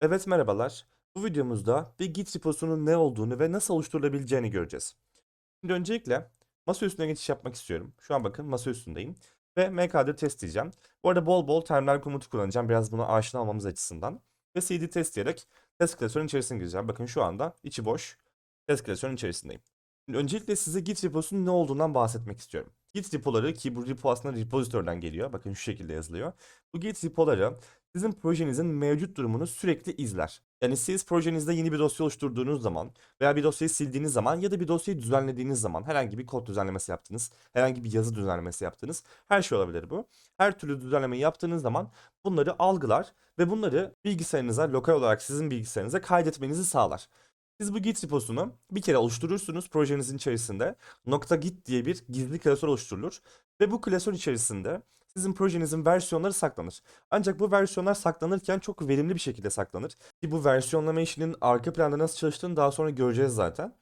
Evet merhabalar. Bu videomuzda bir Git reposunun ne olduğunu ve nasıl oluşturulabileceğini göreceğiz. Şimdi öncelikle masa üstüne geçiş yapmak istiyorum. Şu an bakın masa üstündeyim. Ve mkdir test diyeceğim. Bu arada bol bol terminal komutu kullanacağım. Biraz buna aşina olmamız açısından. Ve cd test diyerek test klasörün içerisine gireceğim. Bakın şu anda içi boş. Test klasörün içerisindeyim. Şimdi öncelikle size Git reposunun ne olduğundan bahsetmek istiyorum. Git repoları ki bu repo aslında repozitörden geliyor. Bakın şu şekilde yazılıyor. Bu Git repoları sizin projenizin mevcut durumunu sürekli izler. Yani siz projenizde yeni bir dosya oluşturduğunuz zaman veya bir dosyayı sildiğiniz zaman ya da bir dosyayı düzenlediğiniz zaman herhangi bir kod düzenlemesi yaptınız, herhangi bir yazı düzenlemesi yaptınız. Her şey olabilir bu. Her türlü düzenlemeyi yaptığınız zaman bunları algılar ve bunları bilgisayarınıza lokal olarak sizin bilgisayarınıza kaydetmenizi sağlar. Siz bu Git reposunu bir kere oluşturursunuz projenizin içerisinde. Nokta .git diye bir gizli klasör oluşturulur ve bu klasör içerisinde sizin projenizin versiyonları saklanır. Ancak bu versiyonlar saklanırken çok verimli bir şekilde saklanır. Ki bu versiyonlama işinin arka planda nasıl çalıştığını daha sonra göreceğiz zaten.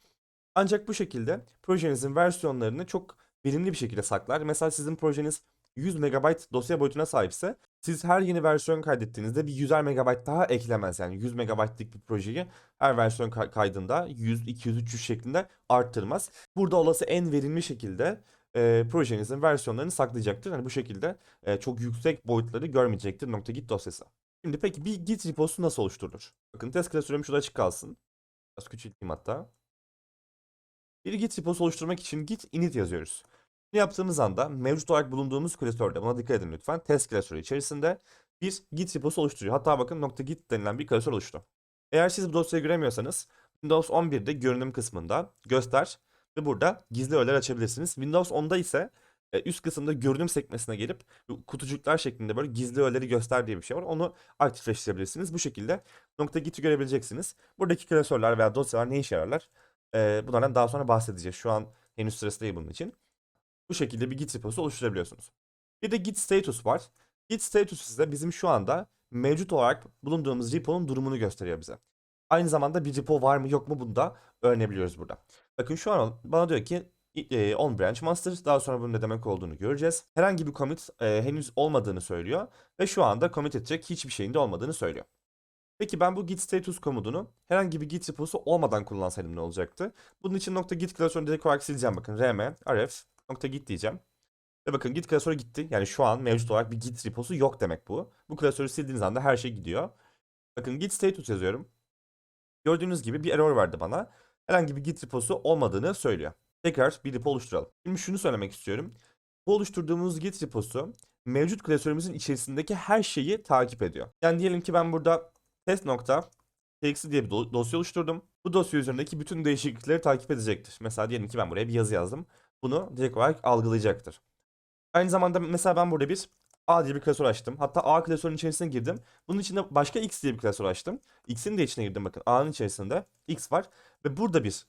Ancak bu şekilde projenizin versiyonlarını çok verimli bir şekilde saklar. Mesela sizin projeniz 100 MB dosya boyutuna sahipse siz her yeni versiyon kaydettiğinizde bir 100'er MB daha eklemez. Yani 100 MB'lik bir projeyi her versiyon kay- kaydında 100, 200, 300 şeklinde arttırmaz. Burada olası en verimli şekilde e, projenizin versiyonlarını saklayacaktır. Hani bu şekilde e, çok yüksek boyutları görmeyecektir nokta git dosyası. Şimdi peki bir git reposu nasıl oluşturulur? Bakın test klasörüm şurada açık kalsın. Biraz küçülteyim hatta. Bir git reposu oluşturmak için git init yazıyoruz. Bunu yaptığımız anda mevcut olarak bulunduğumuz klasörde buna dikkat edin lütfen. Test klasörü içerisinde bir git reposu oluşturuyor. Hatta bakın nokta .git denilen bir klasör oluştu. Eğer siz bu dosyayı göremiyorsanız Windows 11'de görünüm kısmında göster ve burada gizli öğeler açabilirsiniz. Windows 10'da ise e, üst kısımda görünüm sekmesine gelip kutucuklar şeklinde böyle gizli öğeleri göster diye bir şey var. Onu aktifleştirebilirsiniz. Bu şekilde nokta .git'i görebileceksiniz. Buradaki klasörler veya dosyalar ne işe yararlar? E, bunlardan daha sonra bahsedeceğiz. Şu an henüz sırası değil bunun için. Bu şekilde bir git reposu oluşturabiliyorsunuz. Bir de git status var. Git status size bizim şu anda mevcut olarak bulunduğumuz repo'nun durumunu gösteriyor bize. Aynı zamanda bir repo var mı yok mu bunu da öğrenebiliyoruz burada. Bakın şu an bana diyor ki e, on branch master daha sonra bunun ne demek olduğunu göreceğiz. Herhangi bir commit e, henüz olmadığını söylüyor ve şu anda commit edecek hiçbir şeyin de olmadığını söylüyor. Peki ben bu git status komutunu herhangi bir git reposu olmadan kullansaydım ne olacaktı? Bunun için nokta git klasörünü direkt olarak sileceğim bakın rm rf nokta git diyeceğim. Ve bakın git klasörü gitti. Yani şu an mevcut olarak bir git reposu yok demek bu. Bu klasörü sildiğiniz anda her şey gidiyor. Bakın git status yazıyorum. Gördüğünüz gibi bir error verdi bana. Herhangi bir git reposu olmadığını söylüyor. Tekrar bir repo oluşturalım. Şimdi şunu söylemek istiyorum. Bu oluşturduğumuz git reposu mevcut klasörümüzün içerisindeki her şeyi takip ediyor. Yani diyelim ki ben burada test.txt diye bir do- dosya oluşturdum. Bu dosya üzerindeki bütün değişiklikleri takip edecektir. Mesela diyelim ki ben buraya bir yazı yazdım. Bunu direkt olarak algılayacaktır. Aynı zamanda mesela ben burada bir A diye bir klasör açtım. Hatta A klasörün içerisine girdim. Bunun içinde başka X diye bir klasör açtım. X'in de içine girdim bakın. A'nın içerisinde X var. Ve burada bir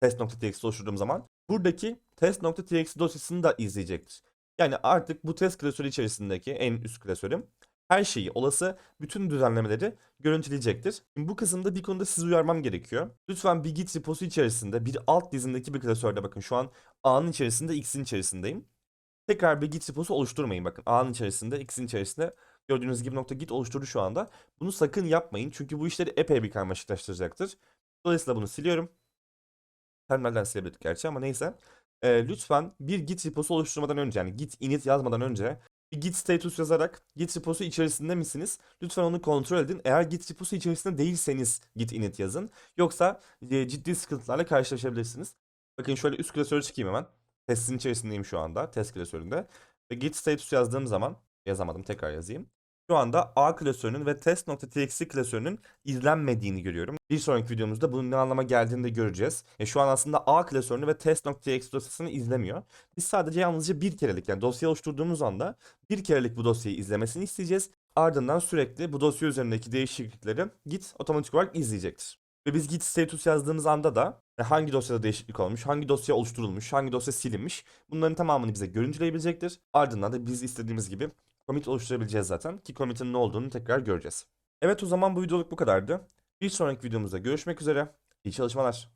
test.txt oluşturduğum zaman buradaki test.txt dosyasını da izleyecektir. Yani artık bu test klasörü içerisindeki en üst klasörüm her şeyi, olası bütün düzenlemeleri görüntüleyecektir. Şimdi bu kısımda bir konuda sizi uyarmam gerekiyor. Lütfen bir git reposu içerisinde bir alt dizindeki bir klasörde bakın şu an A'nın içerisinde X'in içerisindeyim. Tekrar bir git reposu oluşturmayın bakın. A'nın içerisinde, X'in içerisinde gördüğünüz gibi nokta git oluşturdu şu anda. Bunu sakın yapmayın çünkü bu işleri epey bir karmaşıklaştıracaktır. Dolayısıyla bunu siliyorum. Terminalden silebilirdik gerçi ama neyse. Ee, lütfen bir git reposu oluşturmadan önce yani git init yazmadan önce git status yazarak git reposu içerisinde misiniz? Lütfen onu kontrol edin. Eğer git reposu içerisinde değilseniz git init yazın. Yoksa e, ciddi sıkıntılarla karşılaşabilirsiniz. Bakın şöyle üst klasöre çıkayım hemen. Testin içerisindeyim şu anda. Test klasöründe. Ve git status yazdığım zaman yazamadım tekrar yazayım. Şu anda A klasörünün ve test.txt klasörünün izlenmediğini görüyorum. Bir sonraki videomuzda bunun ne anlama geldiğini de göreceğiz. E şu an aslında A klasörünü ve test.txt dosyasını izlemiyor. Biz sadece yalnızca bir kerelik yani dosya oluşturduğumuz anda bir kerelik bu dosyayı izlemesini isteyeceğiz. Ardından sürekli bu dosya üzerindeki değişiklikleri Git otomatik olarak izleyecektir. Ve biz Git status yazdığımız anda da hangi dosyada değişiklik olmuş, hangi dosya oluşturulmuş, hangi dosya silinmiş bunların tamamını bize görüntüleyebilecektir. Ardından da biz istediğimiz gibi commit oluşturabileceğiz zaten ki commit'in ne olduğunu tekrar göreceğiz. Evet o zaman bu videoluk bu kadardı. Bir sonraki videomuzda görüşmek üzere. İyi çalışmalar.